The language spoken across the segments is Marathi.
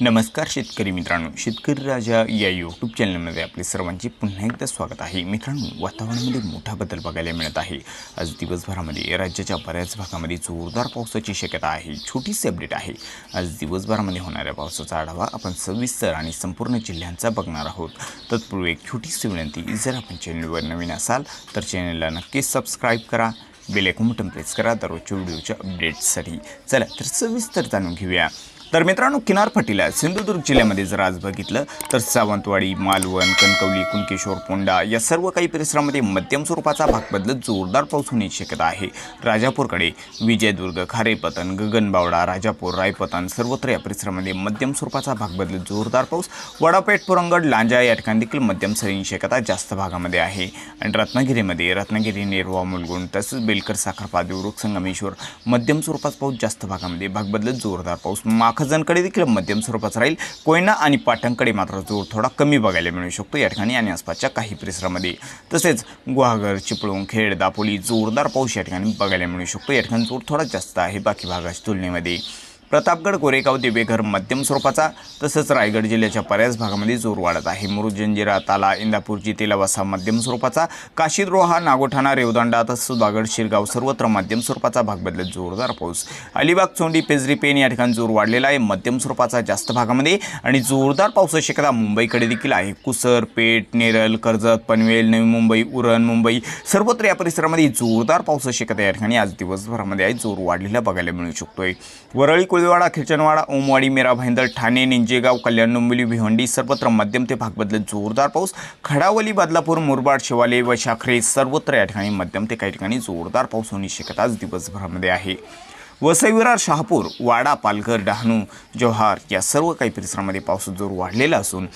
नमस्कार शेतकरी मित्रांनो शेतकरी राजा या यूट्यूब चॅनलमध्ये आपले सर्वांचे पुन्हा एकदा स्वागत आहे. मित्रांनो वातावरणामध्ये मोठा बदल बघायला मिळत आहे. आज दिवसभरामध्ये राज्याच्या बऱ्याच भागामध्ये जोरदार पावसाची शक्यता आहे. छोटीशी अपडेट आहे. आज दिवसभरामध्ये होणाऱ्या पावसाचा आढावा आपण सविस्तर आणि संपूर्ण जिल्ह्यांचा बघणार आहोत. तत्पूर्वी एक छोटीशी विनंती जर आपण चॅनलवर नवीन असाल तर चॅनलला नक्कीच सबस्क्राईब करा. बेलेकून बटन प्रेस करा. दररोजच्या व्हिडिओच्या अपडेट्ससाठी चला तर सविस्तर जाणून घेऊया. तर मित्रांनो किनारपट्टीला सिंधुदुर्ग जिल्ह्यामध्ये जर आज बघितलं तर सावंतवाडी मालवण कणकवली कुणकेश्वर पोंडा या सर्व काही परिसरामध्ये मध्यम स्वरूपाचा भाग बदलत जोरदार पाऊस होण्याची शक्यता आहे. राजापूरकडे विजयदुर्ग खारेपतन गगनबावडा राजापूर रायपतन सर्वत्र या परिसरामध्ये मध्यम स्वरूपाचा भाग बदलत जोरदार पाऊस. वडापेठ पुरंगड लांजा या ठिकाणी देखील मध्यम सरींची शक्यता जास्त भागामध्ये आहे. आणि रत्नागिरीमध्ये रत्नागिरी नेरवा मुलगुण तसेच बेलकर साखरपा देवरुख संगमेश्वर मध्यम स्वरूपाचा पाऊस जास्त भागामध्ये भाग बदलत जोरदार पाऊस. माग माखजनकडे देखील मध्यम स्वरूपाचा राहील. कोयना आणि पाटणकडे मात्र जोर थोडा कमी बघायला मिळू शकतो या ठिकाणी आणि आसपासच्या काही परिसरामध्ये. तसेच गुहागर चिपळूण खेड दापोली जोरदार पाऊस या ठिकाणी बघायला मिळू शकतो. या ठिकाणी जोर थोडा जास्त आहे. बाकी भागाच्या तुलनेमध्ये प्रतापगड गोरेगाव दिवेघर मध्यम स्वरूपाचा तसंच रायगड जिल्ह्याच्या बऱ्याच भागामध्ये जोर वाढत आहे. मुरुड जंजिरा ताला इंदापूरची तेलावासा मध्यम स्वरूपाचा काशीद्रोहा नागोठाणा रेवदांडा तसंच बागड शिरगाव सर्वत्र मध्यम स्वरूपाचा भाग बदलत जोरदार पाऊस. अलिबाग चोंडी पेजरी पेन या ठिकाणी जोर वाढलेला आहे. मध्यम स्वरूपाचा जास्त भागामध्ये आणि जोरदार पावसाची शक्यता मुंबईकडे देखील आहे. कुसर पेठ नेरल कर्जत पनवेल नवी मुंबई उरण मुंबई सर्वत्र या परिसरामध्ये जोरदार पावसाची शक्यता या ठिकाणी आज दिवसभरामध्ये आहे. जोर वाढलेला बघायला मिळू शकतोय. वरळी कोळीवाडा खिचनवाडा ओमवाडी मेरा भाईंदर ठाणे निंजेगाव कल्याण डोंबिवली भिवंडी सर्वत्र मध्यम ते भागबदलत जोरदार पाऊस खडावली बदलापूर मुरबाड शिवाले व शाखरे सर्वत्र या ठिकाणी मध्यम ते काही ठिकाणी जोरदार पाऊस होण्याची शक्यता आज दिवसभरामध्ये आहे. वसईविरार शहापूर वाडा पालघर डहाणू जव्हार या सर्व काही परिसरामध्ये पाऊस जोर वाढलेला असून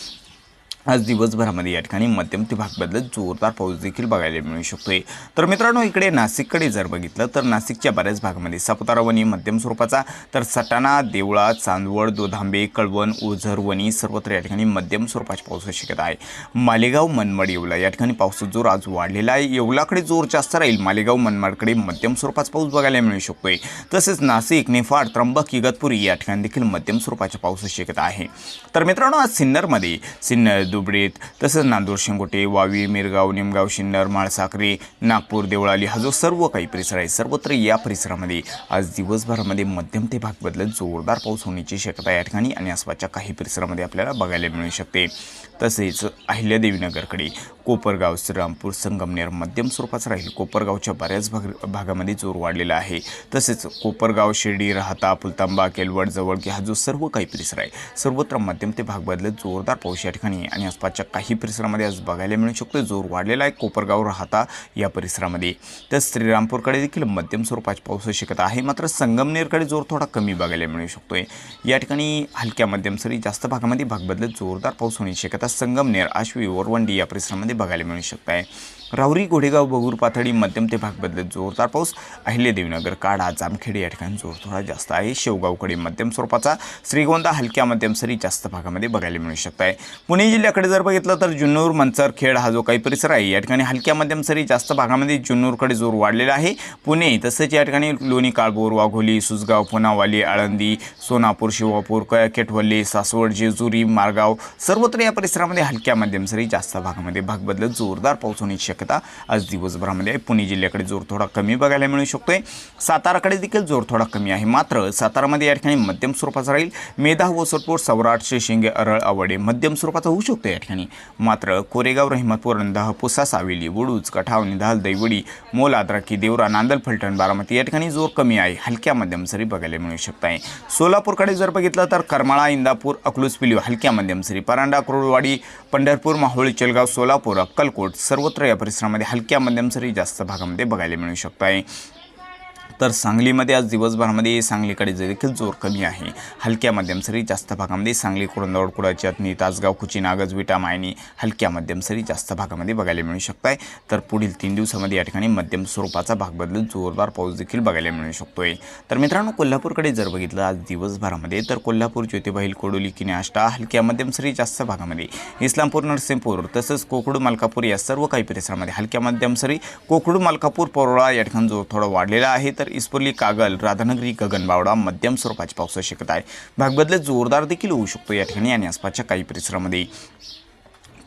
आज दिवसभरामध्ये या ठिकाणी मध्यम ते भाग बदलत जोरदार पाऊस देखील बघायला मिळू शकतोय. तर मित्रांनो इकडे नाशिककडे जर बघितलं तर नाशिकच्या बऱ्याच भागामध्ये सापुतारा वणी मध्यम स्वरूपाचा तर सटाणा देवळा चांदवड दोधांबे कळवण ओझर वणी सर्वत्र या ठिकाणी मध्यम स्वरूपाची पावसाची शक्यता आहे. मालेगाव मनमाड येवला या ठिकाणी पावसाचा जोर आज वाढलेला आहे. येवलाकडे जोर जास्त राहील मालेगाव मनमाडकडे मध्यम स्वरूपाचा पाऊस बघायला मिळू शकतोय. तसेच नाशिक निफाड त्र्यंबक इगतपुरी या ठिकाणी देखील मध्यम स्वरूपाच्या पावसाची शक्यता आहे. तर मित्रांनो आज सिन्नरमध्ये सिन्नर दुबळीत. तसंच नांदूर शिंगोटे वावी मिरगाव निमगाव शिन्नर माळसाखरे नागपूर देवळाली हा जो सर्व काही परिसर आहे सर्वत्र या परिसरामध्ये आज दिवसभरामध्ये मध्यम ते भाग बदलत जोरदार पाऊस होण्याची शक्यता या ठिकाणी आणि आसपासच्या काही परिसरामध्ये आपल्याला बघायला मिळू शकते. तसेच अहिल्यादेवीनगरकडे कोपरगाव श्रीरामपूर संगमनेर मध्यम स्वरूपाचा राहील. कोपरगावच्या बऱ्याच भाग भागामध्ये जोर वाढलेला आहे. तसेच कोपरगाव शिर्डी राहता पुलतांबा केलवड जवळकी हा जो सर्व काही परिसर आहे सर्वत्र मध्यम ते भाग बदलत जोरदार पाऊस या ठिकाणी आणि आसपासच्या काही परिसरामध्ये आज बघायला मिळू शकतो जोर वाढलेला आहे कोपरगाव राहता या परिसरामध्ये. तर श्रीरामपूरकडे देखील मध्यम स्वरूपाची पाऊस शक्यता आहे. मात्र संगमनेरकडे जोर थोडा कमी बघायला मिळू शकतोय. या ठिकाणी हलक्या मध्यम सरी जास्त भागामध्ये भाग बदलत जोरदार पाऊस होण्याची शक्यता संगमनेर आश्वी ओरवंडी या परिसरामध्ये बघायला मिळू शकत आहे राहुरी गोडेगाव बगूर पाथडी मध्यम ते भाग बदलत जोरदार पाऊस. अहिल्यादेवीनगर काढा जामखेड या ठिकाणी जोर थोडा जास्त आहे. शेवगावकडे मध्यम स्वरूपाचा श्रीगोंदा हलक्या मध्यम सरी जास्त भागामध्ये बघायला मिळू शकत आहे पुणे जिल्ह्याकडे जर बघितलं तर जुन्नूर मंचर खेड हा जो काही परिसर आहे या ठिकाणी हलक्या मध्यम सरी जास्त भागामध्ये जुन्नूरकडे जोर वाढलेला आहे. पुणे तसंच या ठिकाणी लोणी काळबोर वाघोली सुसगाव पुनावाली आळंदी सोनापूर शिवापूर क केटवल्ली सासवड जेजुरी मारगाव सर्वत्र या परिसरामध्ये हलक्या मध्यम सरी जास्त भागामध्ये भाग बदलत जोरदार पाऊस होण्याची शक्यता आज दिवसभरामध्ये आहे पुणे जिल्ह्याकडे जोर थोडा कमी बघायला मिळू शकतोय. साताराकडे देखील जोर थोडा कमी आहे. मात्र सातारामध्ये या ठिकाणी मध्यम स्वरूपाचा राहील. मेधा वसटपूर सौराटशे शिंगे अरळ आवडे मध्यम स्वरूपाचा होऊ शकतो या ठिकाणी. मात्र कोरेगाव रहिमतपूर अंदाह सावेली बुडूच कठाव निधाल दैवडी मोल आद्राकी देवरा नांदल फलटण बारामती या ठिकाणी जोर कमी आहे. हलक्या मध्यम सरी बघायला मिळू शकत आहे सोलापूरकडे जर बघितलं तर करमाळा इंदापूर अकलूज पिलीव हलक्या मध्यम सरी परांडा कुरुळवाडी पंढरपूर माहुळी चलगाव सोलापूर अक्कलकोट सर्वत्र या परिसरामध्ये हलक्या मध्यम सरी जास्त भागामध्ये बघायला मिळू शकत आहे तर सांगलीमध्ये आज दिवसभरामध्ये सांगलीकडे जे देखील जोर कमी आहे. हलक्या मध्यम सरी जास्त भागामध्ये सांगली कुरंदवड कुडाची अतनी तासगाव कुची नागज विटा मायनी हलक्या मध्यम सरी जास्त भागामध्ये बघायला मिळू शकत आहे तर पुढील तीन दिवसामध्ये या ठिकाणी मध्यम स्वरूपाचा भाग बदलून जोरदार पाऊस देखील बघायला मिळू शकतोय. तर मित्रांनो कोल्हापूरकडे जर बघितलं आज दिवसभरामध्ये तर कोल्हापूर ज्योतिबाईल कोडोली किने आष्टा हलक्या मध्यम सरी जास्त भागामध्ये. इस्लामपूर नरसिंहपूर तसंच कोकडू मलकापूर या सर्व काही परिसरामध्ये हलक्या मध्यम सरी कोकडू मलकापूर परोळा या ठिकाणी जोर थोडा वाढलेला आहे. तर इस्पुर्ली कागल राधानगरी गगनबावडा मध्यम स्वरूपाची पावसाची शक्यता आहे. भाग जोरदार देखील होऊ शकतो या ठिकाणी आणि आसपासच्या काही परिसरामध्ये.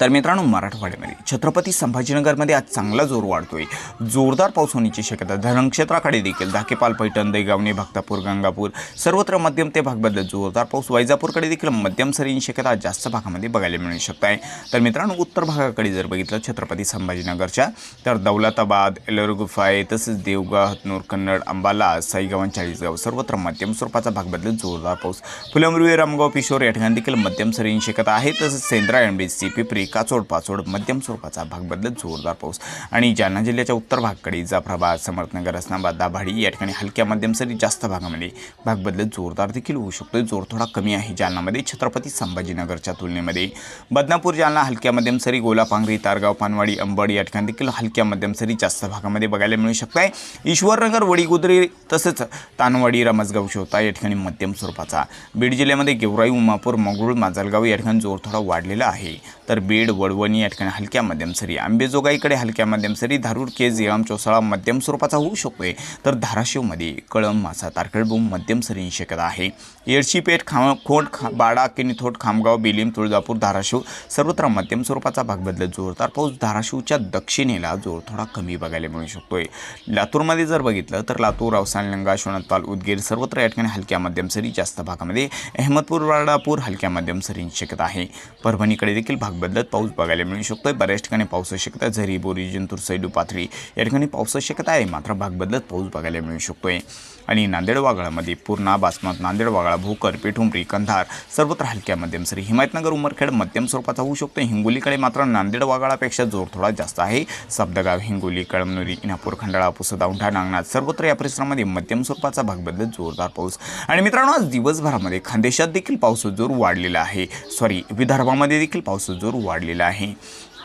तर मित्रांनो मराठवाड्यामध्ये छत्रपती संभाजीनगरमध्ये आज चांगला जोर वाढतोय. जोरदार पाऊस होण्याची शक्यता धरणक्षेत्राकडे देखील धाकेपाल पैठण दैगावणे भक्तापूर गंगापूर सर्वत्र मध्यम ते भाग जोरदार पाऊस वैजापूरकडे देखील मध्यम सरींची शक्यता जास्त भागामध्ये बघायला मिळू शकत. आहे तर मित्रांनो उत्तर भागाकडे जर बघितलं छत्रपती संभाजीनगरच्या तर दौलताबाद एलरगुफाय तसेच देवगाव हतनूर कन्नड अंबाला साईगाव चाळीसगाव सर्वत्र मध्यम स्वरूपाचा भाग जोरदार पाऊस. फुलंब्रुवे रामगाव पिशोर या ठिकाणी देखील मध्यम सरींची शक्यता आहे. तसेच सेंद्रा एमबीसी पिपरी काचोड पाचोड मध्यम स्वरूपाचा भाग बदलत जोरदार पाऊस. आणि जालना जिल्ह्याच्या उत्तर भागकडे जाफराबाद समर्थनगर असनाबाद दाभाडी या ठिकाणी हलक्या मध्यम सरी जास्त भागामध्ये भाग बदलत जोरदार देखील होऊ शकतो जोर थोडा कमी आहे. जालनामध्ये छत्रपती संभाजीनगरच्या तुलनेमध्ये बदनापूर जालना हलक्या मध्यम सरी गोलापांगरी तारगाव पानवाडी अंबड या ठिकाणी देखील हलक्या मध्यम सरी जास्त भागामध्ये बघायला मिळू शकत आहे ईश्वरनगर वडीगुद्री तसंच तानवाडी रमजगाव शोता या ठिकाणी मध्यम स्वरूपाचा बीड जिल्ह्यामध्ये गेवराई उमापूर मंगरूळ माजलगाव या ठिकाणी जोर थोडा वाढलेला आहे. तर बीड वडवणी या ठिकाणी हलक्या मध्यम सरी आंबेजोगाईकडे हलक्या मध्यम सरी धारूर केज येळाम चोसाळा मध्यम स्वरूपाचा होऊ शकतोय. तर धाराशिवमध्ये कळम मासा तारखेडबोम मध्यम सरींची शक्यता आहे. येडशीपेठ खाम खोट खा बाडा किनीथोट खामगाव बेलीम तुळजापूर धाराशिव सर्वत्र मध्यम स्वरूपाचा भाग बदलत जोरदार पाऊस धाराशिवच्या दक्षिणेला जोर थोडा कमी बघायला मिळू शकतोय. लातूरमध्ये जर बघितलं तर लातूर अवसान लंगा शोणतपाल उदगीर सर्वत्र या ठिकाणी हलक्या मध्यम सरी जास्त भागामध्ये अहमदपूर वाडापूर हलक्या मध्यम सरींची शक्यता आहे. परभणीकडे देखील भाग बदलत पाऊस बघायला मिळू शकतो आहे बऱ्याच ठिकाणी पावसाची शक्यता झरी बोरी जिंतूर सैडू पाथरी या ठिकाणी पावसाची शक्यता आहे. मात्र भाग बदलत पाऊस बघायला मिळू शकतो आहे आणि नांदेड वागळामध्ये पूर्णा बासमत नांदेड वागळा भोकर पेठुंबरी कंधार सर्वत्र हलक्या मध्यम सरी हिमायतनगर उमरखेड मध्यम स्वरूपाचा होऊ शकतो. हिंगोलीकडे मात्र नांदेड वागाळापेक्षा जोर थोडा जास्त आहे. सबदगाव हिंगोली कळमनुरी इनापूर खंडाळा पुसद औंढा नागनाथ सर्वत्र या परिसरामध्ये मध्यम स्वरूपाचा भाग बदलत जोरदार पाऊस. आणि मित्रांनो आज दिवसभरामध्ये खानदेशात देखील पावसाचा जोर वाढलेला आहे. सॉरी विदर्भामध्ये देखील पावसाचा जोर वाढलेला आहे.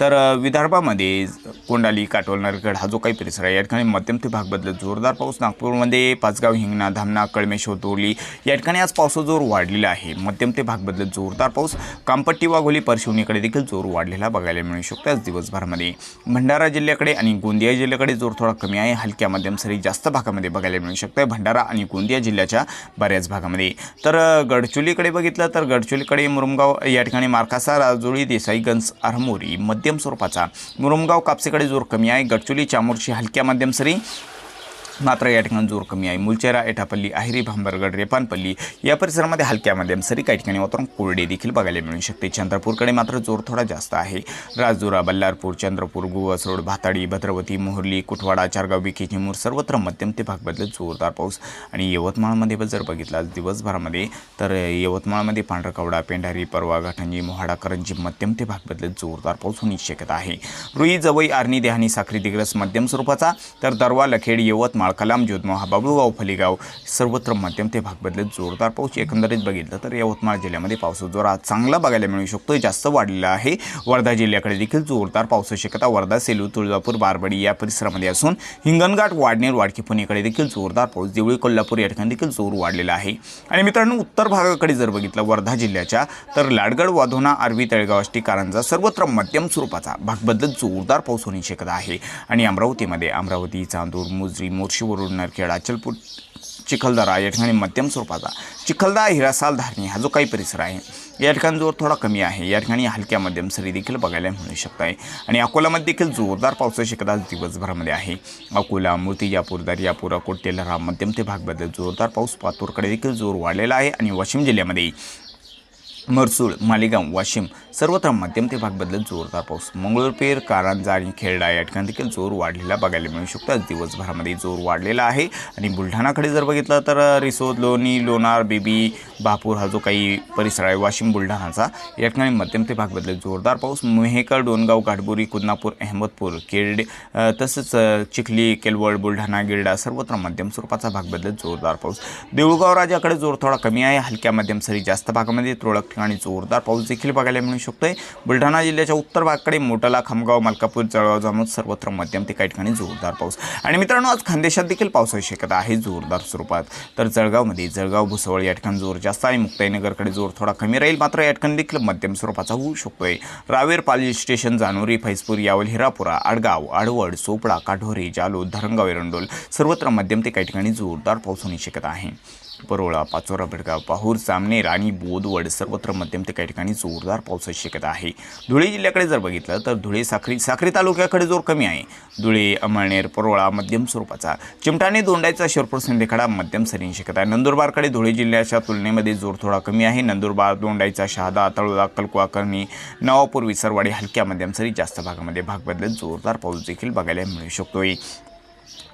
तर विदर्भामध्ये कोंडाली काटोल नरगड हा जो काही परिसर आहे या ठिकाणी मध्यम ते भाग बदलत जोरदार पाऊस नागपूरमध्ये पाचगाव हिंगणा धामणा कळमेश्वर तोरली या ठिकाणी आज पावसाचा जोर वाढलेला आहे. मध्यम ते भाग बदलत जोरदार पाऊस कामपट्टी वाघोली परशिवनीकडे देखील जोर वाढलेला बघायला मिळू शकतो आज दिवसभरामध्ये. भंडारा जिल्ह्याकडे आणि गोंदिया जिल्ह्याकडे जोर थोडा कमी आहे. हलक्या मध्यम सरी जास्त भागामध्ये बघायला मिळू शकतो भंडारा आणि गोंदिया जिल्ह्याच्या बऱ्याच भागामध्ये. तर अ, गडचोलीकडे बघितलं तर गडचोलीकडे मुरुमगाव या ठिकाणी मार्कासा राजोळी देसाईगंज आरमोरी मध्य मध्यम स्वरूपाचा. मुरुमगाव कापसेकडे जोर कमी आहे. गडचोली चामोर्शी हलक्या मध्यम सरी. मात्र या ठिकाणी जोर कमी आहे. मुलचेरा एटापल्ली आहिरी भांबरगड रेपानपल्ली या परिसरामध्ये हलक्या मध्यम सरी काही ठिकाणी वातावरण कोरडे देखील बघायला मिळू शकते. चंद्रपूरकडे मात्र जोर थोडा जास्त आहे. राजदुरा बल्लारपूर चंद्रपूर गुवसरोड भाताडी भद्रवती मोहर्ली कुठवाडा चारगाव विखे चिमूर सर्वत्र मध्यम ते भाग जोरदार पाऊस आणि यवतमाळमध्ये पण जर बघितला आज दिवसभरामध्ये तर यवतमाळमध्ये पांढरकवडा पेंढारी परवा घाटंजी मोहाडा करंजी मध्यम ते भाग बदलत जोरदार पाऊस होण्याची शक्यता आहे. रुई जवई आर्णी देहानी साखरी दिग्रस मध्यम स्वरूपाचा तर दरवा लखेड यवतमाळ कलाम जोधमाव बाबळूगाव फलीगाव सर्वत्र मध्यम ते भाग बदलत जोरदार पाऊस एकंदरीत बघितलं तर यवतमाळ जिल्ह्यामध्ये पावसाचा जोर आज चांगला बघायला मिळू शकतो जास्त वाढलेला आहे. वर्धा जिल्ह्याकडे देखील जोरदार पावसाची शक्यता वर्धा सेलू तुळजापूर बारबडी या परिसरामध्ये असून हिंगणघाट वाडनेर वाडकी पुणेकडे देखील जोरदार पाऊस देवळी कोल्हापूर या ठिकाणी देखील जोर वाढलेला आहे. आणि मित्रांनो उत्तर भागाकडे जर बघितलं वर्धा जिल्ह्याच्या तर लाडगड वाधोना आरवी तळेगाव आष्टी कारंजा सर्वत्र मध्यम स्वरूपाचा भाग बदलत जोरदार पाऊस होण्याची शक्यता आहे. आणि अमरावतीमध्ये अमरावती चांदूर मुजरी मोर्शीवरून नरखेड अचलपूर चिखलदरा या ठिकाणी मध्यम स्वरूपाचा. चिखलदा हिरासाल धारणी हा जो काही परिसर आहे या ठिकाणी जोर थोडा कमी आहे. या ठिकाणी हलक्या मध्यम सरी देखील बघायला मिळू शकत आहे आणि अकोलामध्ये देखील जोरदार पावसाची शक्यता दिवसभरामध्ये आहे. अकोला मूर्तिजापूर दर्यापूर अकोट तेलरा मध्यम ते भागबद्दल जोरदार पाऊस पातूरकडे देखील जोर वाढलेला आहे. आणि वाशिम जिल्ह्यामध्ये मरसूळ मालेगाव वाशिम सर्वत्र मध्यम ते भाग बदलत जोरदार पाऊस. मंगळूरपेर कारंजा आणि खेरडा या ठिकाणी देखील जोर वाढलेला बघायला मिळू शकतो. आज दिवसभरामध्ये जोर वाढलेला आहे. आणि बुलढाणाकडे जर बघितलं तर रिसोद लोणी लोणार बेबी बापूर हा जो काही परिसर आहे वाशिम बुलढाणाचा या ठिकाणी मध्यम ते भाग बदलत जोरदार पाऊस. मेहेकर डोनगाव घाटबोरी कुदनापूर अहमदपूर केरडे तसंच चिखली केलवड बुलढाणा गिरडा सर्वत्र मध्यम स्वरूपाचा भाग बदलत जोरदार पाऊस. देऊळगाव राजाकडे जोर थोडा कमी आहे. हलक्या मध्यम सरी जास्त भागामध्ये तुरळक ठिकाणी जोरदार पाऊस देखील बघायला मिळू शकतोय. बुलढाणा जिल्ह्याच्या उत्तर भागाकडे मोटाला खामगाव मलकापूर जळगाव जामोद सर्वत्र मध्यम ते काही ठिकाणी जोरदार पाऊस. आणि मित्रांनो आज खानदेशात देखील पावसाची शक्यता आहे जोरदार स्वरूपात. तर जळगावमध्ये जळगाव भुसवळ या ठिकाणी जोर जास्त आणि मुक्ताईनगरकडे जोर थोडा कमी राहील मात्र या ठिकाणी देखील मध्यम स्वरूपाचा होऊ शकतोय. रावेर पाली स्टेशन जानोरी फैजपूर यावल हिरापुरा आडगाव आडवड सोपडा काठोरी जालोद धरणगाव एरंडोल सर्वत्र मध्यम ते काही ठिकाणी जोरदार पाऊस होण्याची शक्यता आहे. परोळा पाचोरा बेडगाव पाहूर सामनेर आणि बोदवड सर्वत्र मध्यम ते काही ठिकाणी जोरदार पावसाची शक्यता आहे. धुळे जिल्ह्याकडे जर बघितलं तर धुळे साखरी साखरी तालुक्याकडे जोर कमी आहे. धुळे अमळनेर परोळा मध्यम स्वरूपाचा. चिमटाने दोंडायचा शिरपूर सिंदेखडा मध्यम सरींची शक्यता आहे. नंदुरबारकडे धुळे जिल्ह्याच्या तुलनेमध्ये जोर थोडा कमी आहे. नंदुरबार दोंडायचा शहादा तळोदा कलकुवा करणी नवापूर विसरवाडी हलक्या मध्यम सरी जास्त भागामध्ये भाग बदलत जोरदार पाऊस देखील बघायला मिळू शकतोय.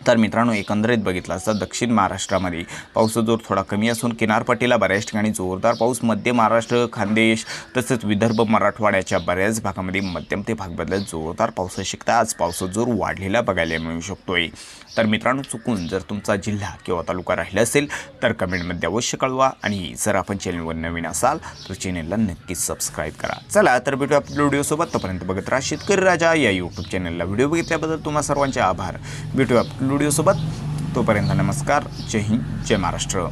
तर मित्रांनो एकंदरीत बघितलं असतं दक्षिण महाराष्ट्रामध्ये पावसाचा जोर थोडा कमी असून किनारपट्टीला बऱ्याच ठिकाणी जोरदार पाऊस. मध्य महाराष्ट्र खानदेश तसंच विदर्भ मराठवाड्याच्या बऱ्याच भागामध्ये मध्यम ते भाग बदलत जोरदार पाऊस शिकता आज पावसाचा जोर वाढलेला बघायला मिळू शकतोय. तर मित्रांनो चुकून जर तुमचा जिल्हा किंवा तालुका राहिला असेल तर कमेंटमध्ये अवश्य कळवा. आणि जर आपण चॅनलवर नवीन असाल तर चॅनलला नक्कीच सबस्क्राईब करा. चला तर भेटू आपल्या व्हिडिओसोबत. तोपर्यंत बघत राहा शेतकरी राजा या यूट्यूब चॅनलला व्हिडिओ बघितल्याबद्दल तुम्हा सर्वांचे आभार. भेटू आपल्या व्हिडिओसोबत तोपर्यंत नमस्कार. जय हिंद जय महाराष्ट्र.